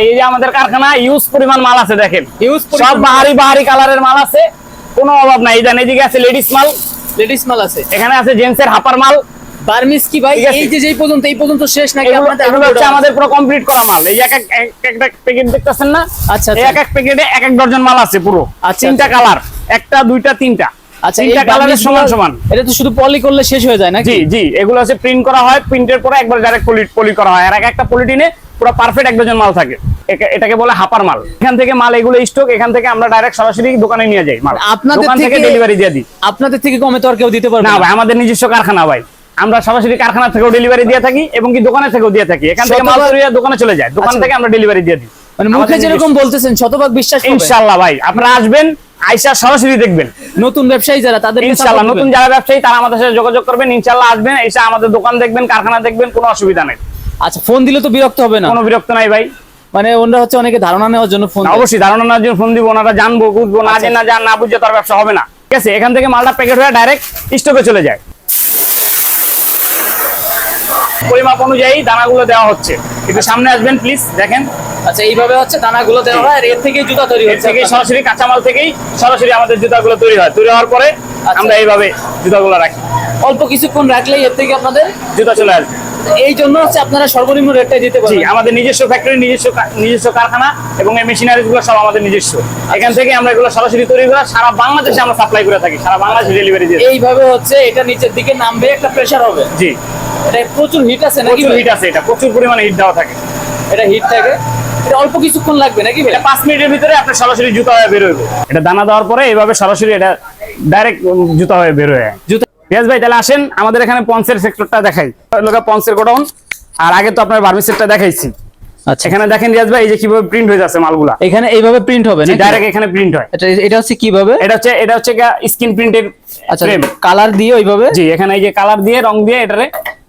এই যে আমাদের কারখানা ইউজ পরিমাণ মাল আছে দেখেন। Huge সব বাহারি বাহারি কালারের মাল আছে কোনো অভাব নাই। এই এদিকে আছে লেডিস মাল। লেডিস মাল আছে। এখানে আছে জেন্টসের হাপার মাল। বার্মিস কি ভাই? এই যে যেই পর্যন্ত এই পর্যন্ত শেষ নাকি এগুলো আপনাদের এগুলো হচ্ছে আমাদের পুরো কমপ্লিট করা মাল। এই এক এক- একটা প্যাকেট দেখতেছেন না? আচ্ছা, আচ্ছা। এক এক প্যাকেটে এক এক ডজন মাল আছে পুরো। আচ্ছা, তিনটা আচ্ছা। কালার একটা দুইটা তিনটা। আচ্ছা তিনটা কালারের সমান সমান। এটা তো শুধু পলি করলে শেষ হয়ে যায় নাকি? জি জি। এগুলো হচ্ছে প্রিন্ট করা হয়। প্রিন্টের পরে একবার ডাইরেক্ট পলি পলি করা হয়। আর এক একটা পলিটিনে পুরো পারফেক্ট এক ডজন মাল থাকে। এটাকে বলে হাপার মাল। এখান থেকে মাল এগুলো স্টক এখান থেকে আমরা ডাইরেক্ট সরাসরি দোকানে নিয়ে যাই মাল। আপনাদের থেকে ডেলিভারি দিয়ে দিই। আপনাদের থেকে কমে তো আর কেউ দিতে পারবে না ভাই আমাদের নিজস্ব কারখানা ভাই। আমরা সরাসরি কারখানা থেকেও ডেলিভারি দিয়ে থাকি এবং কি দোকানে থেকেও দিয়ে থাকি। এখান থেকে মাল তৈরি দোকানে চলে যায়। দোকান আচ্ছা। থেকে আমরা ডেলিভারি দিয়ে দিই। মানে মুখে যেরকম বলতেছেন শতভাগ বিশ্বাস। ইনশাআল্লাহ ভাই আপনারা আসবেন আইসা সরাসরি দেখবেন। নতুন ব্যবসায়ী যারা তাদের ইনশাআল্লাহ নতুন যারা ব্যবসায়ী তারা আমাদের সাথে যোগাযোগ করবেন। ইনশাআল্লাহ আসবেন এসে আমাদের দোকান দেখবেন কারখানা দেখবেন কোনো অসুবিধা নেই। আচ্ছা ফোন দিলে তো বিরক্ত হবে না। কোনো বিরক্ত নাই ভাই। মানে ওনারা হচ্ছে অনেকে ধারণা নেওয়ার জন্য ফোন অবশ্যই ধারণা নেওয়ার জন্য ফোন দিব ওনারা জানব বুঝব না জেনে না জান না বুঝে তার ব্যবসা হবে না। ঠিক আছে এখান থেকে মালটা প্যাকেট হয়ে ডাইরেক্ট স্টকে চলে যায়। পরিমাপ অনুযায়ী দানাগুলো দেওয়া হচ্ছে। একটু সামনে আসবেন প্লিজ দেখেন। আচ্ছা এইভাবে হচ্ছে দানাগুলো দেওয়া হয় আর এর থেকেই জুতা তৈরি হচ্ছে থেকে সরাসরি কাঁচামাল থেকেই সরাসরি আমাদের জুতাগুলো তৈরি হয়। তৈরি হওয়ার পরে আচ্ছা। আমরা এইভাবে জুতাগুলো রাখি। অল্প কিছুক্ষণ রাখলেই এর থেকে আপনাদের জুতা চলে আসবে। এই জন্য হচ্ছে আপনারা সর্বনিম্ন রেটটাই দিতে জি আমাদের নিজস্ব ফ্যাক্টরি নিজস্ব নিজস্ব কারখানা এবং এই মেশিনারিজগুলো সব আমাদের নিজস্ব। এখান থেকে আমরা এগুলো সরাসরি তৈরি করে সারা বাংলাদেশে আমরা সাপ্লাই করে থাকি সারা বাংলাদেশে ডেলিভারি দিয়ে এইভাবে হচ্ছে এটা নিচের দিকে নামবে একটা প্রেসার হবে। জি। এটা প্রচুর হিট আছে নাকি প্রচুর হিট আছে এটা প্রচুর পরিমাণে হিট দেওয়া থাকে। এটা হিট থাকে। এটা অল্প কিছুক্ষণ লাগবে নাকি এটা পাঁচ মিনিটের ভিতরে আপনার সরাসরি জুতা হয়ে বের হইবে। এটা দানা দেওয়ার পরে এইভাবে সরাসরি এটা ডাইরেক্ট জুতা হয়ে বের হয়ে জুতা রিয়াজ ভাই তাহলে আসেন আমাদের এখানে পঞ্চের সেক্টরটা দেখাই। লোকা পঞ্চের গোডাউন আর আগে তো আপনার বার্মিসেরটা দেখাইছি। আচ্ছা। এখানে দেখেন রিয়াজ ভাই এই যে কীভাবে প্রিন্ট হয়ে যাচ্ছে মালগুলা। এখানে এইভাবে প্রিন্ট হবে না ডাইরেক্ট এখানে প্রিন্ট হয়। এটা এটা হচ্ছে কীভাবে? এটা হচ্ছে এটা হচ্ছে স্ক্রিন প্রিন্টের আচ্ছা কালার দিয়ে ওইভাবে? জি এখানে এই যে কালার দিয়ে রং দিয়ে এটারে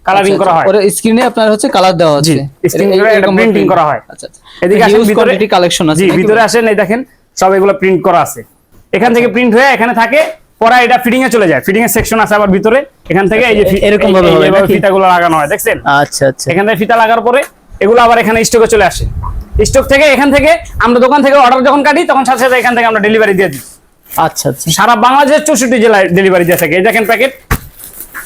কালারিং করা হয়। স্ক্রিনে আপনার হচ্ছে কালার দেওয়া এটা printing করা হয়। আচ্ছা এদিকে আসেন ভিতরে কালেকশন আছে জি ভিতরে ভাই? আসেন এই দেখেন সব এগুলো প্রিন্ট করা আছে। এখান থেকে প্রিন্ট হয়ে এখানে থাকে পরে এটা ফিটিং এ চলে যায়। ফিটিং এর সেকশন আছে আবার ভিতরে। এখান থেকে এই যে এরকম ভাবে ফিতাগুলো লাগানো হয় দেখছেন? আচ্ছা আচ্ছা। এখান থেকে ফিতা লাগার পরে এগুলো আবার এখানে স্টকে চলে আসে। স্টক থেকে এখান থেকে আমরা দোকান থেকে অর্ডার যখন কাটি তখন সাথে সাথে এখান থেকে আমরা ডেলিভারি দিয়ে দিই। আচ্ছা আচ্ছা। সারা বাংলাদেশের চৌষট্টি জেলায় ডেলিভারি দিয়ে থাকে। এই দেখেন প্যাকেট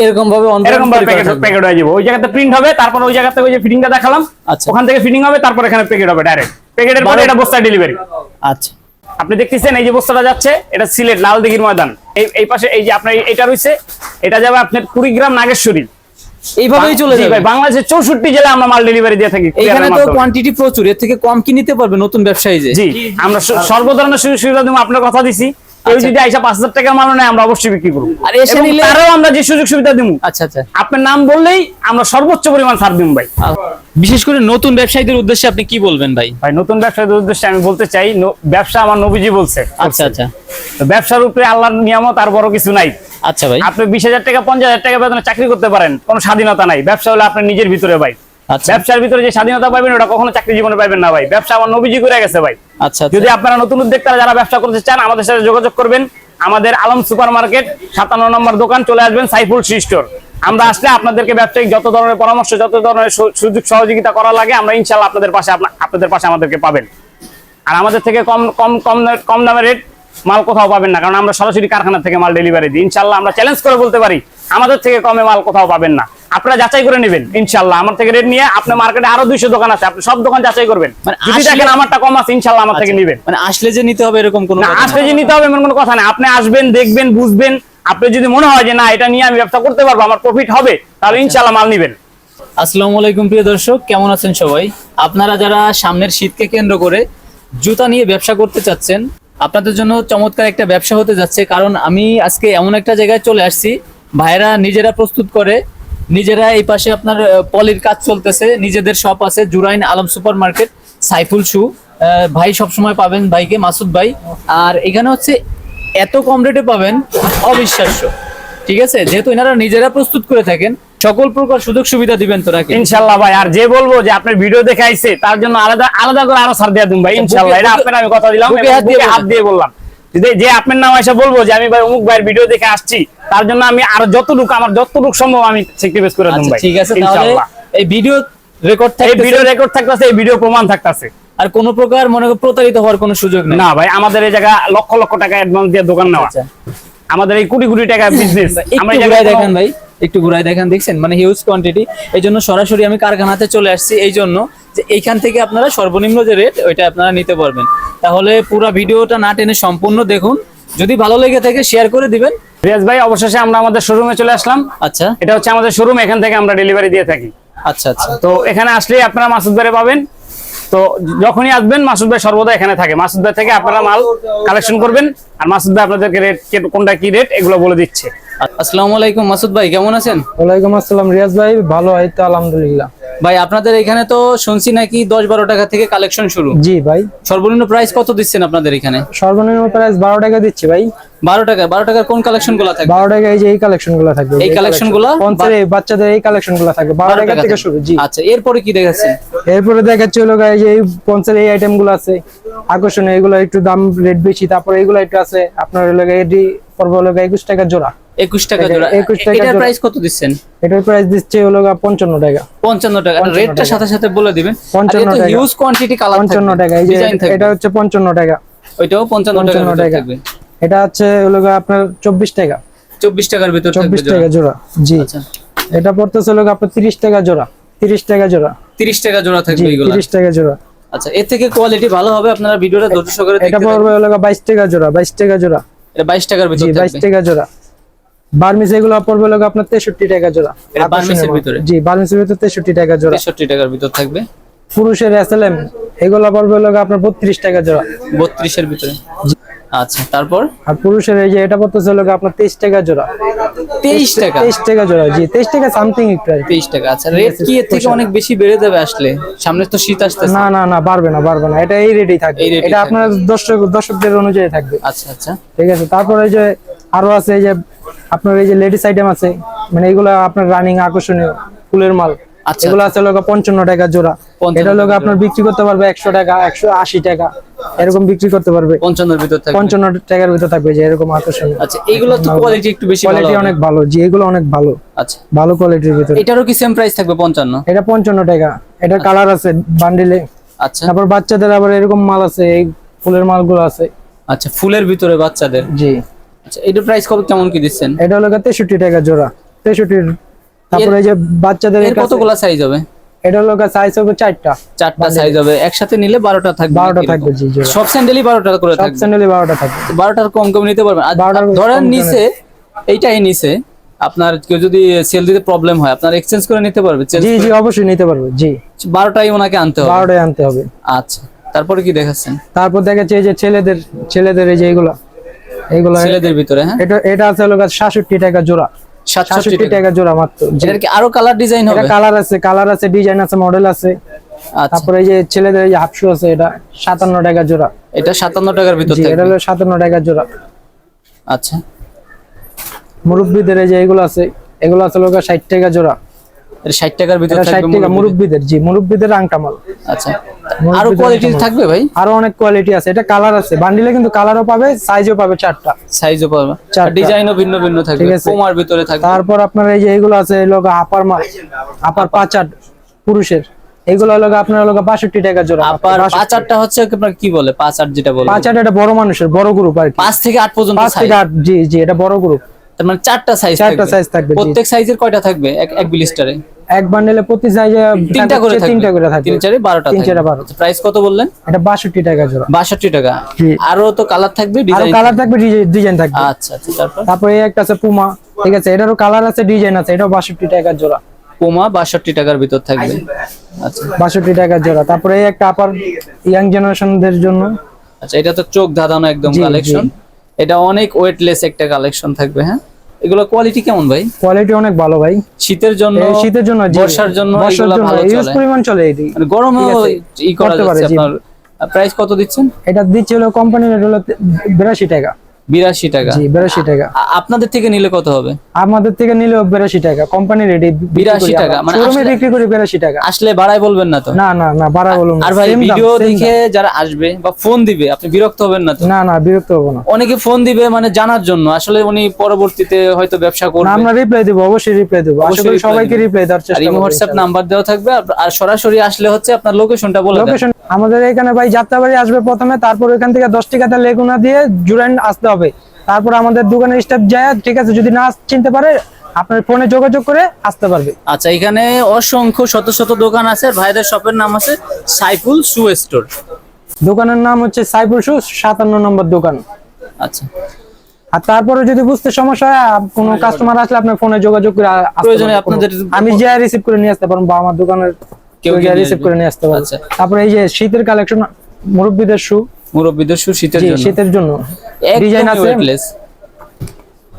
এরকম ভাবে এরকম ভাবে প্যাকেট প্যাকেট হয়ে যাবে। ওই জায়গাতে প্রিন্ট হবে তারপর ওই জায়গা থেকে ওই যে ফিটিংটা দেখালাম আচ্ছা। ওখান থেকে ফিটিং হবে তারপর এখানে প্যাকেট হবে ডাইরেক্ট প্যাকেটের পরে এটা বস্তা ডেলিভারি আচ্ছা। আপনি দেখতেছেন এই যে বস্তাটা যাচ্ছে এটা সিলেট লালদিঘির ময়দান। এই এই পাশে এই যে আপনার এটা রয়েছে এটা যাবে আপনার কুড়িগ্রাম নাগেশ্বরী এইভাবেই চলে যাবে। বাংলাদেশের চৌষট্টি জেলা আমরা মাল ডেলিভারি দিয়ে থাকি এখানে তো কোয়ান্টিটি প্রচুর এর থেকে কম কি নিতে পারবে নতুন ব্যবসায়ী যে। জি আমরা সর্ব ধরনের সুযোগ সুবিধা দেবো আপনার কথা দিছি। কেউ আচ্ছা। যদি আইসা পাঁচ হাজার টাকার মাল নেয় আমরা অবশ্যই বিক্রি করব। আর এসে নিলে- তারও আমরা যে সুযোগ সুবিধা দিব আচ্ছা আচ্ছা। আপনার নাম বললেই আমরা সর্বোচ্চ পরিমাণ ছাড় দিব ভাই। বিশেষ করে নতুন ব্যবসায়ীদের উদ্দেশ্যে আপনি কি বলবেন ভাই? ভাই নতুন ব্যবসার উদ্দেশ্যে আমি বলতে চাই ব্যবসা আমার নবীজি বলছে আচ্ছা আচ্ছা। ব্যবসার উপরে আল্লাহর নিয়ামত আর বড় কিছু নাই। আচ্ছা ভাই। আপনি বিশ হাজার টাকা পঞ্চাশ হাজার টাকা বেতনে চাকরি করতে পারেন কোনো স্বাধীনতা নাই। ব্যবসা হলে আপনার নিজের ভিতরে ভাই। ব্যবসার ভিতরে যে স্বাধীনতা পাবেন ওটা কখনো চাকরি জীবনে পাবেন না ভাই। ব্যবসা আমার নবীজি করে গেছে ভাই। আচ্ছা আচ্ছা। যদি আপনারা নতুন উদ্যোক্তারা যারা ব্যবসা করতে চান আমাদের সাথে যোগাযোগ করবেন। আমাদের আলম সুপার মার্কেট সাতান্ন নম্বর দোকান চলে আসবেন সাইফুল সি স্টোর। আমরা আসলে আপনাদেরকে ব্যবসায়িক যত ধরনের পরামর্শ যত ধরনের সুযোগ সহযোগিতা করা লাগে আমরা ইনশাল্লাহ আপনাদের পাশে আপনা- আপনাদের পাশে আমাদেরকে পাবেন। আর আমাদের থেকে কম কম কম দামে- কম দামের রেট মাল কোথাও পাবেন না কারণ আমরা সরাসরি কারখানা থেকে মাল ডেলিভারি দিই। ইনশাল্লাহ আমরা চ্যালেঞ্জ করে বলতে পারি আমাদের থেকে কমে মাল কোথাও পাবেন না। আপনারা যাচাই করে নেবেন ইনশাল্লাহ। আমার থেকে রেট নিয়ে আপনার মার্কেটে আরও দুইশো দোকান আছে। আপনি সব দোকান যাচাই করবেন। মানে যদি দেখেন আমারটা কম আছে ইনশাল্লাহ আমার থেকে আচ্ছা, নেবেন। মানে আসলে যে নিতে হবে এরকম কোনো আসলে যে নিতে হবে এমন কোনো কথা না। আপনি আসবেন দেখবেন বুঝবেন। আপনি যদি মনে হয় যে না এটা নিয়ে আমি ব্যবসা করতে পারব আমার প্রফিট হবে তাহলে ইনশাল্লাহ মাল নেবেন। আসসালামু আলাইকুম প্রিয় দর্শক। কেমন আছেন সবাই? আপনারা যারা সামনের শীতকে কেন্দ্র করে জুতা নিয়ে ব্যবসা করতে চাচ্ছেন আপনাদের জন্য চমৎকার একটা ব্যবসা হতে যাচ্ছে। কারণ আমি আজকে এমন একটা জায়গায় চলে আসছি ভাইরা নিজেরা প্রস্তুত করে নিজেরা এই পাশে আপনার পলির কাজ চলতেছে নিজেদের শপ আছে Jurain Alam super market Saiful shoe. ভাই সবসময় পাবেন ভাইকে মাসুদ ভাই। আর এখানে হচ্ছে এত কম রেটে পাবেন অবিশ্বাস্য। ঠিক আছে? যেহেতু এনারা নিজেরা প্রস্তুত করে থাকেন সকল প্রকার সুযোগ সুবিধা দিবেন তো নাকি? ইনশাল্লাহ ভাই আর যে বলব যে আপনার ভিডিও দেখে আইছে তার জন্য আলাদা আলাদা করে আরও ছাড় দিয়ে দিন ভাই ইনশাল্লাহ। এটা আপনার আমি কথা দিলাম হাত দিয়ে বললাম। যে আপনার নাম এসে বলব যে আমি ভাই অমুক ভাইয়ের ভিডিও দেখে আসছি তার জন্য আমি আরও যতটুকু আমার যতটুকু সম্ভব আমি স্যাক্রিফাইস করে দেব আচ্ছা ভাই। ঠিক আছে তাহলে এই ভিডিও রেকর্ড এই থাকবে ভিডিও রেকর্ড থাকতেছে এই ভিডিও প্রমাণ থাকতেছে। আর কোন প্রকার মনে করো প্রতারিত হওয়ার কোনো সুযোগ নেই? না ভাই আমাদের এই জায়গা লক্ষ লক্ষ টাকা অ্যাডভান্স দিয়ে দোকান নেওয়া। আচ্ছা। আমাদের এই কোটি কোটি টাকা বিজনেস আমরা জায়গায় দেখেন ভাই একটু ঘুরাই দেখেন দেখছেন? মানে হিউজ কোয়ান্টিটি এই জন্য সরাসরি আমি কারখানাতে চলে আসছি এই জন্য যে এইখান থেকে আপনারা সর্বনিম্ন যে রেট ওইটা আপনারা নিতে পারবেন। তাহলে পুরো ভিডিওটা না টেনে সম্পূর্ণ দেখুন। যদি ভালো লেগে থাকে শেয়ার করে দিবেন। রিয়াজ ভাই অবশেষে আমরা আমাদের শোরুমে চলে আসলাম। আচ্ছা। এটা হচ্ছে আমাদের শোরুম এখান থেকে আমরা ডেলিভারি দিয়ে থাকি। আচ্ছা আচ্ছা। তো এখানে আসলেই আপনারা মাসুদ ভাই পাবেন। তো যখনই আসবেন মাসুদ ভাই সর্বদা এখানে থাকে। মাসুদ ভাই থেকে আপনারা মাল কালেকশন করবেন। আর মাসুদ ভাই আপনাদেরকে রেট কোনটা কি রেট এগুলো বলে দিচ্ছে। আসসালামু আলাইকুম মাসুদ ভাই কেমন আছেন? ওয়ালাইকুম আসসালাম রিয়াজ ভাই ভালো তো আলহামদুলিল্লাহ। ভাই আপনাদের এখানে তো শুনছি নাকি দশ বারো টাকা থেকে কালেকশন শুরু? জি ভাই। সর্বনিম্ন প্রাইস কত দিচ্ছেন আপনাদের এখানে? সর্বনিম্ন প্রাইস বারো টাকা দিচ্ছি ভাই। বারো টাকা বারো টাকার কোন কালেকশনগুলা থাকবে? বারো টাকা এই যে এই কালেকশনগুলো থাকবে এই গুলো? এই বাচ্চাদের এই কালেকশনগুলো থাকবে বারো টাকা থেকে শুরু জি। আচ্ছা এরপরে কি দেখাচ্ছেন? এরপরে দেখাচ্ছে হলো এই যে এই পঞ্চের এই আইটেমগুলো আছে। আকর্ষণীয় এগুলো একটু দাম রেট বেশি তারপরে এগুলো একটু আছে আপনার এটি পর্ব হলো একুশ টাকা জোড়া। একুশ টাকা জোড়া। 21 টাকা এটার প্রাইস কত দিচ্ছেন? এটার প্রাইস দিচ্ছে হলো পঞ্চান্ন টাকা। পঞ্চান্ন টাকা। রেটটা সাথে সাথে বলে দিবেন। 55 টাকা। হিউজ কোয়ান্টিটি কালার পঞ্চান্ন টাকা। এই যে এটা হচ্ছে পঞ্চান্ন টাকা। ওইটাও পঞ্চান্ন টাকার 55 ভিতর টাকা। এটা হচ্ছে হলো আপনার চব্বিশ টাকা। চব্বিশ টাকার ভিতর চব্বিশ টাকা জোড়া। জি। আচ্ছা। এটা পড়তেছে হলো আপনার তিরিশ টাকা জোড়া। তিরিশ টাকা জোড়া। তিরিশ টাকা জোড়া থাকবে তিরিশ টাকা জোড়া। আচ্ছা এর থেকে কোয়ালিটি ভালো হবে আপনারা ভিডিওটা ধৈর্য সহকারে এটা পড়বে হলো বাইশ টাকা জোড়া বাইশ টাকা জোড়া। এটা বাইশ টাকার জি ভিতর বাইশ থাকবে টাকা জোড়া। বার্মিস এগুলো পড়বে হলো আপনার তেষট্টি টাকা জোড়া। এটা বার্মিসের ভিতরে? জি বার্মিসের ভিতরে তেষট্টি টাকা জোড়া। তেষট্টি টাকার ভিতর থাকবে। পুরুষের এসএলএম এগুলো পড়বে হলো আপনার বত্রিশ টাকা জোড়া। 32 এর ভিতরে আচ্ছা তারপর? আর পুরুষের এই যে এটা পড়তেছে হলো আপনার তেইশ টাকা জোড়া। তেইশ টাকা? তেইশ টাকা জোড়া জি তেইশ টাকা সামথিং একটু আর কি। তেইশ টাকা আচ্ছা রেট কি এর থেকে অনেক বেশি বেড়ে যাবে আসলে? সামনে তো শীত আসতেছে। না না না পারবে না পারবে না এটা এই রেটেই থাকবে। এটা আপনার দর্শক দর্শকদের অনুযায়ী থাকবে। আচ্ছা আচ্ছা। ঠিক আছে তারপরে এই যে আরও আছে এই যে আপনার এই যে লেডিস আইটেম আছে মানে এগুলো আপনার রানিং আকর্ষণীয় ফুলের মাল। এগুলো আছে লোক পঞ্চান্ন টাকা জোড়া। এটা লোক আপনার বিক্রি করতে পারবে একশো টাকা একশো আশি টাকা। এরকম বিক্রি করতে পারবে। পঞ্চান্নর ভিতর থাকবে। পঞ্চান্ন টাকার ভিতরে থাকবে যে এরকম আকর্ষণীয়। আচ্ছা তো কোয়ালিটি একটু বেশি ভালো কোয়ালিটি অনেক ভালো জি এগুলো অনেক ভালো। আচ্ছা। ভালো কোয়ালিটির ভিতরে। এটারও কি সেম প্রাইস থাকবে পঞ্চান্ন? এটা পঞ্চান্ন টাকা। এটা কালার আছে বান্ডিলে আচ্ছা। তারপর বাচ্চাদের আবার এরকম মাল আছে এই ফুলের মালগুলো আছে। আচ্ছা ফুলের ভিতরে বাচ্চাদের। জি। আচ্ছা এটার প্রাইস কত কেমন কি দিচ্ছেন? এটা হলো তেষট্টি টাকা জোড়া। তেষট্টির তারপরে এই যে বাচ্চাদের কতগুলা সাইজ হবে? এটা হলো সাইজ হবে চারটা। চারটা সাইজ হবে। একসাথে নিলে বারোটা থাকবে বারোটা থাকবে এরকম? জি। সব স্যান্ডেলই বারোটা করে থাকবে। চ্যানেলে বারোটা থাকবে। বারোটার কম কম নিতে পারবেন। আর ধরেন নিচে এইটাই নিচে আপনার কেউ যদি সেল দিতে প্রবলেম হয় আপনার এক্সচেঞ্জ করে নিতে পারবে জি জি অবশ্যই নিতে পারবে জি। বারোটাই ওনাকে আনতে হবে। বারোটায় আনতে হবে। আচ্ছা তারপরে কি দেখাচ্ছেন? তারপর দেখাচ্ছে এই যে ছেলেদের ছেলেদের এই যে এইগুলা এইগুলা ছেলেদের ভিতরে হ্যাঁ? এটা এটা আছে হলো সাতষট্টি টাকা জোড়া। সাতষট্টি সাতষট্টি টাকা। টাকা জোড়া মাত্র এটার কি আরও কালার ডিজাইন এটা হবে? কালার আছে কালার আছে ডিজাইন আছে মডেল আছে। আচ্ছা। তারপরে এই যে ছেলেদের এই যে হাফশু আছে এটা সাতান্ন টাকা জোড়া। এটা সাতান্ন টাকার ভিতর এটা হলো সাতান্ন টাকা জোড়া। আচ্ছা। মুরব্বীদের এই যে এগুলো আছে এগুলো আছে লোক ষাট টাকা জোড়া। এটা ষাট টাকার ভিতর এটা থাকবে মুরব্বিদের। জি মুরব্বীদের আংটা মাল। আচ্ছা। আরও কোয়ালিটি থাকবে ভাই? আরও অনেক কোয়ালিটি আছে। এটা কালার আছে। বান্ডিলে কিন্তু কালারও পাবে সাইজও পাবে চারটা। সাইজও পাবে। চারটা। ডিজাইনও ভিন্ন ভিন্ন থাকবে। ঠিক আছে। কোমার ভিতরে থাকবে। তারপর আপনার এই যে এগুলো আছে এই লোক আপার মা আপার পাঁচাট পুরুষের। এগুলো হলো আপনার হলো বাষট্টি টাকা জোড়া। আপার পাঁচ আটটা হচ্ছে আপনার কি বলে? পাঁচ আট যেটা বলে। পাঁচাট এটা বড় মানুষের বড় গ্রুপ আর পাঁচ থেকে আট পর্যন্ত পাঁচ থেকে আট জি জি এটা বড় গ্রুপ তার মানে চারটা সাইজ চারটা size থাকবে, প্রত্যেক সাইজের কয়টা থাকবে এক এক বিলিস্টারে এক বান্ডেলে প্রতি সাইজে তিনটা করে তিনটা করে থাকবে। তিন চারে বারোটা তিন চারে বারো। প্রাইস কত বললেন? এটা বাষট্টি টাকা জোড়া। বাষট্টি টাকা। জি। আরও তো কালার থাকবে আর কালার থাকবে। ডিজাইন থাকবে। আচ্ছা আচ্ছা তারপর? তারপরে এই একটা আছে পুমা ঠিক আছে এটারও কালার আছে ডিজাইন আছে এটাও বাষট্টি টাকা জোড়া। পোমা বাষট্টি টাকার ভিতর থাকবে। আচ্ছা। বাষট্টি টাকা জোড়া। তারপরে এই একটা আপার ইয়াং জেনারেশনদের জন্য। আচ্ছা এটা তো চোখ ধাঁধানো একদম কালেকশন এটা অনেক ওয়েটলেস একটা কালেকশন থাকবে হ্যাঁ? এগুলো কোয়ালিটি কেমন ভাই? কোয়ালিটি অনেক ভালো ভাই। শীতের জন্য শীতের জন্য। বর্ষার জন্য বর্ষার জন্য ইউজ পরিমাণ চলে এটি মানে ই করা যাচ্ছে আপনার। প্রাইস কত দিচ্ছেন? এটা দিচ্ছে হলো কোম্পানির রেট হলো বিরাশি টাকা। বিরাশি টাকা। জি বেরাশি টাকা। আপনাদের থেকে নিলে কত হবে? আমাদের থেকে নিলেও বেরাশি টাকা। কোম্পানি রেডি 82 টাকা, মানে শোরুমে বিক্রি করি বেরাশি টাকা। আসলে বাড়াই বলবেন না তো? না না না বাড়া বলুন না। আর ভাই ভিডিও দেখে যারা আসবে বা ফোন দিবে আপনি বিরক্ত হবেন না তো? না না বিরক্ত হব না। অনেকে ফোন দিবে মানে জানার জন্য। আসলে উনি পরবর্তীতে হয়তো ব্যবসা করবে। আমরা রিপ্লাই দেবো অবশ্যই রিপ্লাই দেবো। আশা করি সবাইকে রিপ্লাই দেওয়ার চেষ্টা করব হোয়াটসঅ্যাপ নাম্বার দেওয়া থাকবে। আর- সরাসরি আসলে হচ্ছে আপনার লোকেশনটা বলে দেন। লোকেশন আমাদের এখানে ভাই যাত্রাবাড়ি আসবে প্রথমে তারপর ওখান থেকে দশ টাকাতে লেগুনা দিয়ে জুরাইন আসতে হবে। তারপর আমাদের দোকানের স্টাফ যায় ঠিক আছে যদি না চিনতে পারে আপনার ফোনে যোগাযোগ করে আসতে পারবে। আচ্ছা এখানে অসংখ্য শত শত দোকান আছে ভাইদের শপের নাম আছে সাইফুল শু স্টোর। দোকানের নাম হচ্ছে সাইফুল শু সাতান্ন নম্বর দোকান। আচ্ছা। আর তারপরে যদি বুঝতে সমস্যা হয় কোনো কাস্টমার আসলে আপনার ফোনে যোগাযোগ করে প্রয়োজনে আপনাদের- আমি যে রিসিভ করে নিয়ে আসতে পারব বা আমার দোকানের কেউ নিয়ে রিসিভ করে নিয়ে আসতে পারবে। আচ্ছা। তারপরে এই যে শীতের কালেকশন মুরব্বীদের শু। মুরব্বীদের শু শীতের জন্য। শীতের জন্য। ডিজাইন আছে?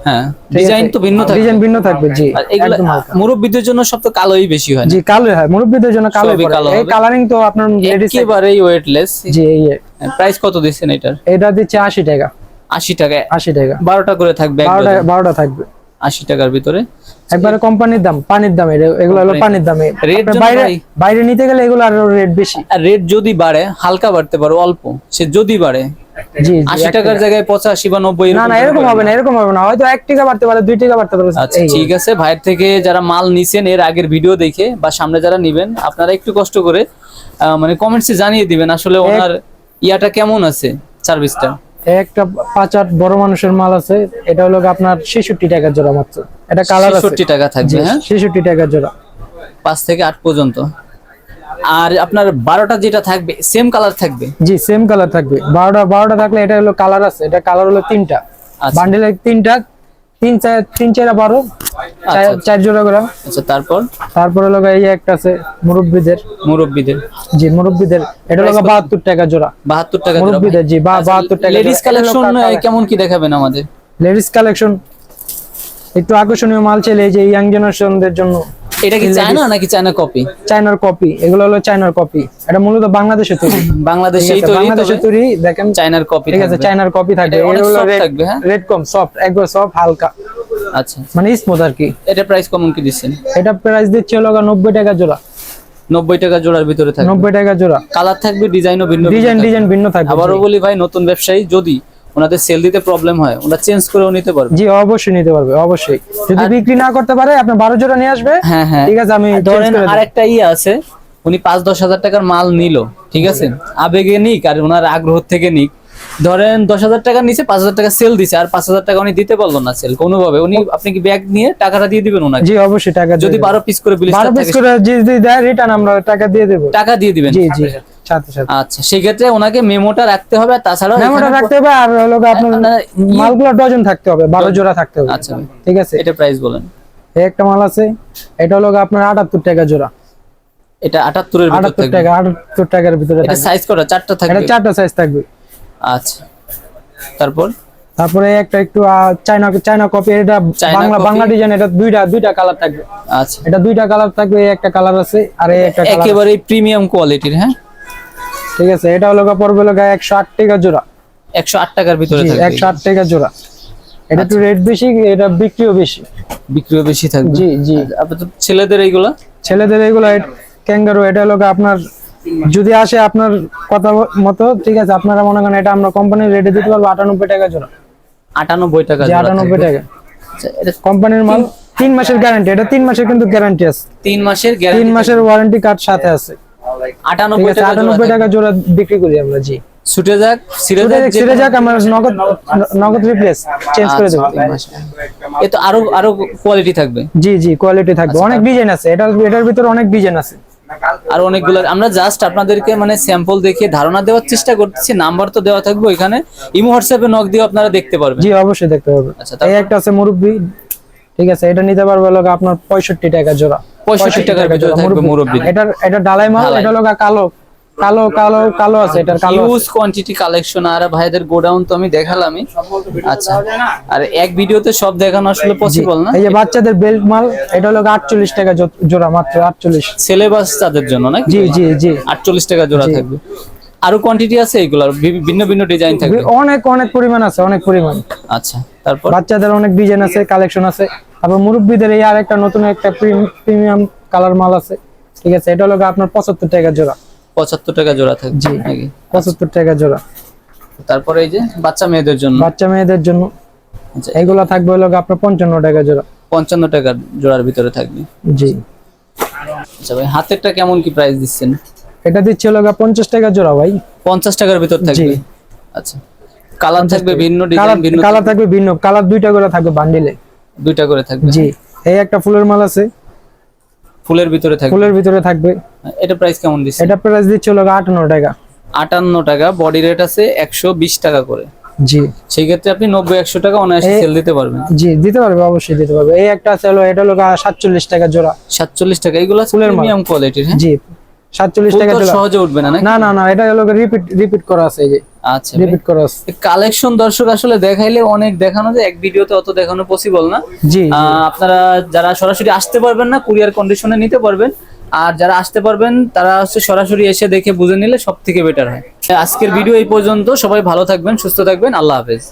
হ্যাঁ ডিজাইন তো ভিন্ন থাকে ডিজাইন ভিন্ন থাকবে জি। এগুলো মুরব্বীদের জন্য সব তো কালোই বেশি হয় জি কালো হয়। মুরব্বীদের জন্য কালো এই কালারিং তো আপনার একেবারেই ওয়েটলেস জি এই প্রাইস কত দিচ্ছেন এটার? এটা দিচ্ছে আশি টাকা। আশি টাকা। আশি টাকা। বারোটা করে থাকবে এক বারোটা ডজন। বারোটা থাকবে। আশি টাকার ভিতরে। একবারে কোম্পানির দাম পানির দাম এগুলো হলো পানির দামে। জন্য বাইরে বাইরে নিতে গেলে এগুলো আরও রেট বেশি। আর রেট যদি বাড়ে হালকা বাড়তে পারে অল্প। সে যদি বাড়ে আশি টাকার জায়গায় পঁচাশি বা নব্বই না না এরকম হবে না এরকম হবে না। হয়তো এক টাকা বাড়তে পারে দুই টাকা বাড়তে পারে। আচ্ছা ঠিক আছে। ভাইয়ের থেকে যারা মাল নিছেন এর আগের ভিডিও দেখে বা সামনে যারা নিবেন আপনারা একটু কষ্ট করে মানে কমেন্টসে জানিয়ে দিবেন আসলে ওনার ইয়াটা কেমন আছে সার্ভিসটা? একটা পাঁচ আট বড় মানুষের মাল আছে। এটা হলো আপনার ছেষট্টি টাকা জোড়া মাত্র। এটা কালার ছেষট্টি টাকা থাকবে হ্যাঁ? ছেষট্টি টাকা জোড়া। পাঁচ থেকে আট পর্যন্ত। আর আপনার বারোটা যেটা থাকবে সেম কালার থাকবে? জি সেম কালার থাকবে। বারোটা বারোটা থাকলে এটা হলো কালার আছে এটা কালার হলো তিনটা। আচ্ছা। বান্ডেলে তিনটা তিন চার তিন চার বারো চার- আচ্ছা। জোড়া করে। আচ্ছা তারপর? তারপরে হলো এই একটা আছে মুরব্বীদের। মুরব্বীদের। জি মুরব্বীদের। এটা হলো বাহাত্তর টাকা জোড়া। বাহাত্তর টাকা মুরব্বীদের জি বা বাহাত্তর টাকা লেডিস কালেকশন কেমন কি দেখাবেন আমাদের? লেডিস কালেকশন একটু আকর্ষণীয় মাল চাইলে এই যে ইয়াং জেনারেশনদের জন্য। এটা কি চায়না নাকি চায়না কপি চায়নার কপি এগুলো হলো চায়নার কপি এটা মূলত বাংলাদেশে তৈরি। বাংলাদেশেই তৈরি বাংলাদেশে তৈরি। দেখেন চায়নার কপি ঠিক আছে চায়নার কপি থাকবে। এগুলো থাকবে, হ্যাঁ? রেড কম সফট একবার সফট হালকা। আচ্ছা। মানে স্মুথ আর কি। এটা প্রাইস কেমন কি দিচ্ছেন? এটা প্রাইস দিচ্ছে হলো নব্বই টাকা জোড়া। নব্বই টাকা জোড়ার ভিতরে থাকবে। নব্বই টাকা জোড়া। কালার থাকবে ডিজাইনও ভিন্ন ভিন্ন ডিজাইন ডিজাইন ভিন্ন থাকবে। আবারও বলি ভাই নতুন ব্যবসায়ী যদি ওনাদের সেল দিতে প্রবলেম হয় ওরা চেঞ্জ করেও নিতে পারবে। জি অবশ্যই নিতে পারবে অবশ্যই। যদি বিক্রি না করতে পারে আপনি বারো জোড়া নিয়ে আসবে। হ্যাঁ হ্যাঁ। ঠিক আছে আমি ধরেন। আরেকটা ইয়ে আছে উনি পাঁচ দশ হাজার টাকার মাল নিল ঠিক আছে? আবেগে নিক আর ওনার আগ্রহ থেকে নিক। ধরেন দশ হাজার টাকা নিচে পাঁচ হাজার টাকা সেল দিছে আর পাঁচ হাজার টাকা উনি দিতে পারল না সেল কোনোভাবে। উনি আপনি কি ব্যাগ নিয়ে টাকাটা দিয়ে দিবেন ওনাকে? জি অবশ্যই টাকা যদি। বারো পিস করে বারো বিলিস্টার পিস করে যদি দেয় রিটার্ন আমরা টাকা দিয়ে দেবো। টাকা দিয়ে দিবেন। জি জি। সাথে সাথে আচ্ছা সেক্ষেত্রে ওনাকে মেমোটা রাখতে হবে আর তাছাড়াও মেমোটা রাখতে হবে আর হলো আপনার ইয়ে- মালগুলো ডজন থাকতে হবে বারো জোড়া থাকতে হবে। আচ্ছা ঠিক আছে। এটা প্রাইস বলেন। একটা মাল আছে এটা হলো আপনার আটাত্তর টাকা জোড়া। এটা আটাত্তরের ভিতর আটাত্তর টাকা আটাত্তর টাকার ভিতরে এটা সাইজ করা চারটা এটা চারটা সাইজ থাকবে। আচ্ছা তারপর? তারপরে একটা একটু চায়না কপি এটা বাংলা বাংলা ডিজাইন এটা দুইটা দুইটা কালার থাকবে। আচ্ছা। এটা দুইটা কালার থাকবে একটা কালার আছে আর একটা একেবারে প্রিমিয়াম কোয়ালিটির হ্যাঁ? ঠিক আছে এটা হলো পড়বে হলো গিয়ে একশো আট টাকা জোড়া। একশো আট টাকার ভিতরে একশো আট টাকা জোড়া। এটা একটু রেট বেশি এটা বিক্রিও বেশি। বিক্রিও বেশি থাকবে। জি জি। আপনার ছেলেদের এইগুলা? ছেলেদের এগুলো ক্যাঙ্গারু এটা হলো আপনার যদি আসে আপনার কথা মতো ঠিক আছে আপনারা মনে করেন এটা আমরা কোম্পানির রেটে দিতে পারব আটানব্বই টাকা জোড়া। আটানব্বই টাকা জোড়া আটানব্বই। টাকা। আচ্ছা, এটা কোম্পানির মাল তিন মাসের গ্যারান্টি এটা তিন মাসের কিন্তু গ্যারান্টি আছে। তিন মাসের তিন মাসের ওয়ারেন্টি কার্ড সাথে আছে। আটানব্বই টাকা জোড়া বিক্রি করি আমরা জি। ছুটে যাক ছিঁড়ে যাক আমরা নগদ নগদ রিপ্লেস চেঞ্জ করে দেবো। আচ্ছা, এ তো আরও আরও কোয়ালিটি থাকবে। জি জি কোয়ালিটি থাকবে। অনেক ডিজাইন আছে এটার এটার ভিতরে অনেক ডিজাইন আছে। আর অনেকগুলো আমরা জাস্ট আপনাদেরকে মানে স্যাম্পল দেখে ধারণা দেওয়ার চেষ্টা করতেছি নাম্বার তো দেওয়া থাকবে ওইখানে। ইমো হোয়াটসঅ্যাপে নক দিয়ে আপনারা দেখতে পারবেন। জি অবশ্যই দেখতে পারবেন। আচ্ছা? এই একটা আছে মুরব্বি ঠিক আছে এটা নিতে পারবে লোক আপনার পঁয়ষট্টি টাকা জোড়া। 65 টাকার ভিতরে থাকবে মুরব্বি। এটার এটা ডালাই মাল এটা কালো। কালো কালো কালো আছে এটার কালো ইউজ কোয়ান্টিটি কালেকশন আর ভাইদের গোডাউন তো আমি দেখালামই আচ্ছা। আর এক ভিডিওতে সব দেখানো আসলে পসিবল না? এই যে বাচ্চাদের বেল্ট মাল এটা হলো আটচল্লিশ টাকা জোড়া মাত্র আটচল্লিশ। সিলেবাস তাদের জন্য নাকি? জি জি জি। আটচল্লিশ টাকা জোড়া থাকবে। আরও কোয়ান্টিটি আছে এগুলার? ভিন্ন ভিন্ন ডিজাইন থাকবে। অনেক অনেক পরিমাণ আছে অনেক পরিমাণ। আচ্ছা তারপর? বাচ্চাদের অনেক ডিজাইন আছে কালেকশন আছে। তারপর মুরব্বীদের এই আর একটা নতুন একটা প্রিমিয়াম কালার মাল আছে। ঠিক আছে এটা হলো আপনার পঁচাত্তর টাকা জোড়া। পঁচাত্তর টাকা জোড়া থাকবে জি। নাকি? পঁচাত্তর টাকা জোড়া। তারপরে এই যে বাচ্চা মেয়েদের জন্য? বাচ্চা মেয়েদের জন্য। আচ্ছা, এগুলা থাকবে হলো আপনার পঞ্চান্ন টাকা জোড়া। পঞ্চান্ন টাকা জোড়ার ভিতরে থাকবে। জি। আচ্ছা ভাই হাতেরটা কেমন কি প্রাইস দিচ্ছেন? এটা দিচ্ছে হলো পঞ্চাশ টাকা জোড়া ভাই। পঞ্চাশ টাকার ভিতর থাকবে? জি। আচ্ছা কালার থাকবে ভিন্ন ডিজাইন ভিন্ন কালার থাকবে। ভিন্ন। কালার দুইটা করে থাকবে বান্ডিলে দুইটা করে থাকবে। জি। এই একটা ফুলের মাল আছে। ফুলের ভিতরে থাকবে। ফুলের ভিতরে থাকবে। এটা প্রাইস কেমন দিচ্ছে? এটা প্রাইস দিচ্ছে হলো গিয়ে আটান্ন টাকা। আটান্ন টাকা। বডি রেট আছে একশো বিশ টাকা করে। জি। সেই ক্ষেত্রে আপনি নব্বই একশো টাকা অনায়াসে সেল দিতে পারবেন। জি দিতে পারবে অবশ্যই দিতে পারবে। এই একটা আছে হলো এটা হলো গিয়ে সাতচল্লিশ টাকা জোড়া। সাতচল্লিশ টাকা। এগুলো। প্রিমিয়াম কোয়ালিটির হ্যাঁ? জি। সাতচল্লিশ টাকা সহজে উঠবে না না না না এটা হলো রিপিট রিপিট করা আছে এই যে আচ্ছা রিপিট করা আছে। কালেকশন দর্শক আসলে দেখাইলে অনেক দেখানো যায় এক ভিডিওতে অত দেখানো পসিবল না। জি আহ, আপনারা যারা সরাসরি আসতে পারবেন না কুরিয়ার কন্ডিশনে নিতে পারবেন। আর যারা আসতে পারবেন তারা হচ্ছে সরাসরি এসে দেখে বুঝে নিলে সব থেকে বেটার হয়। আজকের ভিডিও এই পর্যন্ত সবাই ভালো থাকবেন সুস্থ থাকবেন আল্লাহ হাফেজ।